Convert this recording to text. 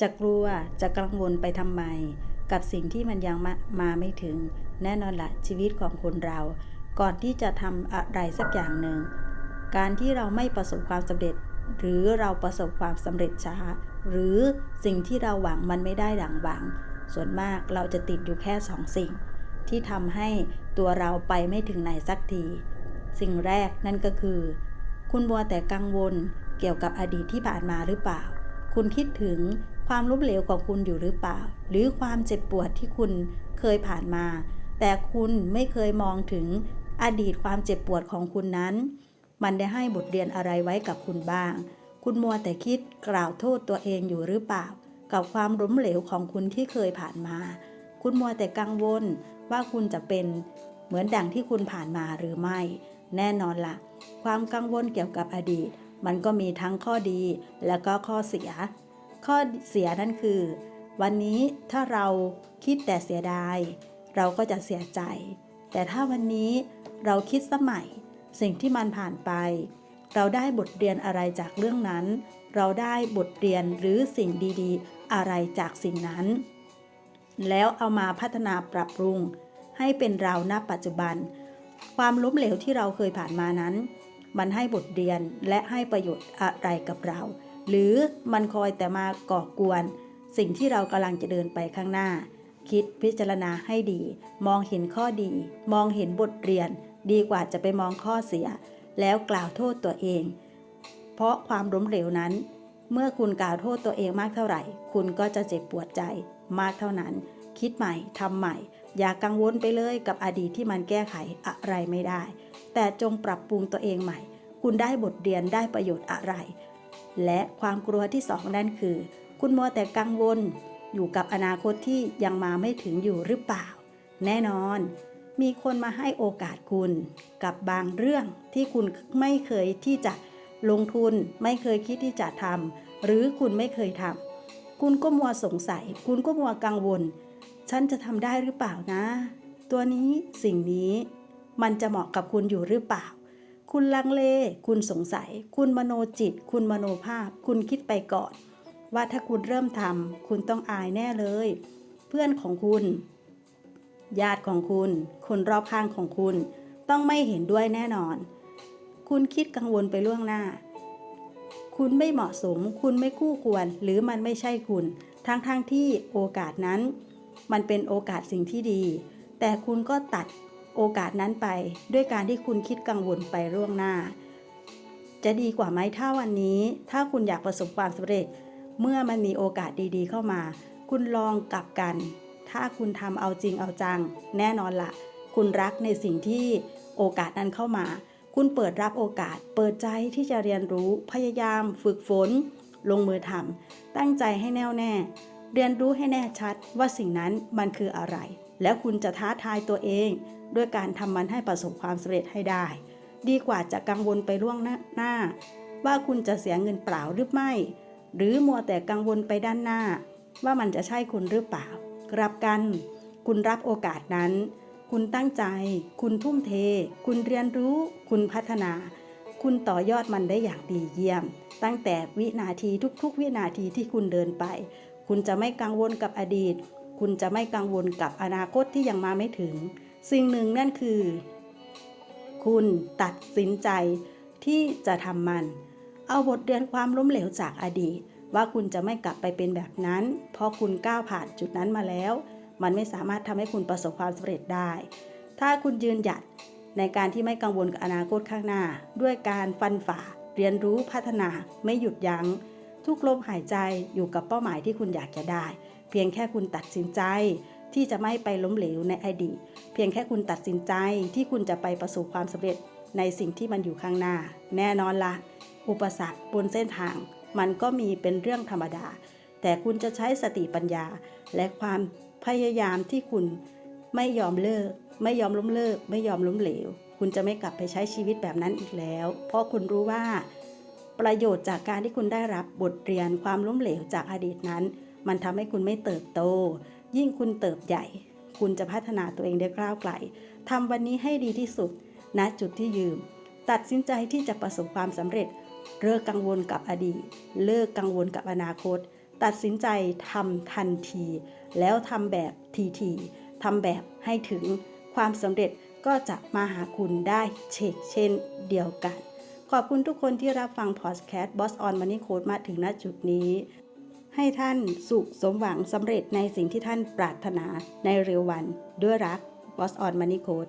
จะกลัวจะกังวลไปทำไม กับสิ่งที่มันยังมามาไม่ถึง แน่นอนละชีวิตของคนเรา ก่อนที่จะทำอะไรสักอย่างหนึ่ง การที่เราไม่ประสบความสำเร็จ หรือเราประสบความสำเร็จช้า หรือสิ่งที่เราหวังมันไม่ได้ดังหวัง ส่วนมากเราจะติดอยู่แค่สองสิ่ง ที่ทำให้ตัวเราไปไม่ถึงไหนสักที สิ่งแรกนั่นก็คือ คุณมัวแต่กังวลเกี่ยวกับอดีตที่ผ่านมาหรือเปล่า คุณคิดถึงความล้มเหลวของคุณอยู่หรือเปล่า หรือความเจ็บปวดที่คุณเคยผ่านมา แต่คุณไม่เคยมองถึงอดีตความเจ็บปวดของคุณนั้น มันได้ให้บทเรียนอะไรไว้กับคุณบ้าง คุณมัวแต่คิดกล่าวโทษตัวเองอยู่หรือเปล่า กับความล้มเหลวของคุณที่เคยผ่านมา คุณมัวแต่กังวลว่าคุณจะเป็นเหมือนดังที่คุณผ่านมาหรือไม่ แน่นอนละ่ะ ความกังวลเกี่ยวกับอดีต มันก็มีทั้งข้อดีและก็ข้อเสีย ข้อเสียนั่นคือ วันนี้ถ้าเราคิดแต่เสียดาย เราก็จะเสียใจ แต่ถ้าวันนี้เราคิดสมัย สิ่งที่มันผ่านไป เราได้บทเรียนอะไรจากเรื่องนั้น เราได้บทเรียนหรือสิ่งดีๆ อะไรจากสิ่งนั้น แล้วเอามาพัฒนาปรับปรุง ให้เป็นเราณปัจจุบัน ความล้มเหลวที่เราเคยผ่านมานั้น มันให้บทเรียนและให้ประโยชน์อะไรกับเรา หรือมันคอยแต่มาก่อกวน สิ่งที่เรากำลังจะเดินไปข้างหน้า คิดพิจารณาให้ดี มองเห็นข้อดี มองเห็นบทเรียน ดีกว่าจะไปมองข้อเสีย แล้วกล่าวโทษตัวเอง เพราะความล้มเหลวนั้น เมื่อคุณกล่าวโทษตัวเองมากเท่าไหร่ คุณก็จะเจ็บปวดใจมากเท่านั้น คิดใหม่ทำใหม่ อย่ากังวลไปเลยกับอดีตที่มันแก้ไขอะไรไม่ได้ แต่จงปรับปรุงตัวเองใหม่ คุณได้บทเรียนได้ประโยชน์อะไร และความกลัวที่สองนั่นคือ คุณมัวแต่กังวล อยู่กับอนาคตที่ยังมาไม่ถึงอยู่หรือเปล่า แน่นอน มีคนมาให้โอกาสคุณ กับบางเรื่องที่คุณไม่เคยที่จะลงทุน ไม่เคยคิดที่จะทำหรือคุณไม่เคยทำคุณก็มัวสงสัย คุณก็มัวกังวล ฉันจะทำได้หรือเปล่านะ ตัวนี้สิ่งนี้ มันจะเหมาะกับคุณอยู่หรือเปล่า คุณลังเล คุณสงสัย คุณมโนจิต คุณมโนภาพ คุณคิดไปก่อน ว่าถ้าคุณเริ่มทำคุณต้องอายแน่เลย เพื่อนของคุณ ญาติของคุณ คนรอบข้างของคุณ ต้องไม่เห็นด้วยแน่นอน คุณคิดกังวลไปล่วงหน้า คุณไม่เหมาะสม คุณไม่คู่ควร หรือมันไม่ใช่คุณ ทั้งๆทที่โอกาสนั้น มันเป็นโอกาสสิ่งที่ดี แต่คุณก็ตัด โอกาสนั้นไปด้วยการที่คุณคิดกังวลไปล่วงหน้า จะดีกว่าไหมถ้าวันนี้ ถ้าคุณอยากประสบความสำเร็จ เมื่อมันมีโอกาสดีๆ เข้ามา คุณลองกลับกัน ถ้าคุณทำเอาจริงเอาจัง แน่นอนละคุณรักในสิ่งที่โอกาสนั้นเข้ามา คุณเปิดรับโอกาส เปิดใจที่จะเรียนรู้ พยายาม ฝึกฝน ลงมือทำตั้งใจให้แน่วแน่ เรียนรู้ให้แน่ชัดว่าสิ่งนั้นมันคืออะไร แล้วคุณจะท้าทายตัวเอง ด้วยการทำมันให้ประสบความสำเร็จให้ได้ ดีกว่าจะกังวลไปล่วงหน้า ว่าคุณจะเสียเงินเปล่าหรือไม่ หรือมัวแต่กังวลไปด้านหน้า ว่ามันจะใช่คุณหรือเปล่า กลับกัน คุณรับโอกาสนั้น คุณตั้งใจ คุณทุ่มเท คุณเรียนรู้ คุณพัฒนา คุณต่อยอดมันได้อย่างดีเยี่ยม ตั้งแต่วินาทีทุกๆ วินาทีที่คุณเดินไป คุณจะไม่กังวลกับอดีต คุณจะไม่กังวลกับอนาคตที่ยังมาไม่ถึง สิ่งหนึ่งนั่นคือ คุณตัดสินใจที่จะทำมัน เอาบทเรียนความล้มเหลวจากอดีต ว่าคุณจะไม่กลับไปเป็นแบบนั้น เพราะคุณก้าวผ่านจุดนั้นมาแล้ว มันไม่สามารถทำให้คุณประสบความสำเร็จได้ ถ้าคุณยืนหยัดในการที่ไม่กังวลกับอนาคตข้างหน้า ด้วยการฟันฝ่า เรียนรู้พัฒนาไม่หยุดยัง้ง ทุกลมหายใจอยู่กับเป้าหมายที่คุณอยากจะได้ เพียงแค่คุณตัดสินใจที่จะไม่ไปล้มเหลวในอดีต เพียงแค่คุณตัดสินใจที่คุณจะไปประสบความสำเร็จในสิ่งที่มันอยู่ข้างหน้า แน่นอนละ อุปสรรคบนเส้นทาง มันก็มีเป็นเรื่องธรรมดา แต่คุณจะใช้สติปัญญา และความพยายามที่คุณไม่ยอมเลิก ไม่ยอมล้มเลิก ไม่ยอมล้มเหลว คุณจะไม่กลับไปใช้ชีวิตแบบนั้นอีกแล้ว เพราะคุณรู้ว่า ประโยชน์จากการที่คุณได้รับบทเรียนความล้มเหลวจากอดีตนั้น มันทำให้คุณไม่เติบโต ยิ่งคุณเติบใหญ่ คุณจะพัฒนาตัวเองได้กล้าวไกลทำวันนี้ให้ดีที่สุดณจุดที่ยืม ตัดสินใจที่จะประสบความสำเร็จ เลิกกังวลกับอดีต เลิกกังวลกับอนาคต ตัดสินใจทำทันที แล้วทำแบบทีๆทำแบบให้ถึงความสำเร็จก็จะมาหาคุณได้เชกเช่นเดียวกัน ขอบคุณทุกคนที่รับฟังพอดแคสต์ Boss on Money Code มาถึงณจุดนี้ ให้ท่านสุขสมหวังสำเร็จในสิ่งที่ท่านปรารถนาในเร็ววันด้วยรักบอสออนมานิโคด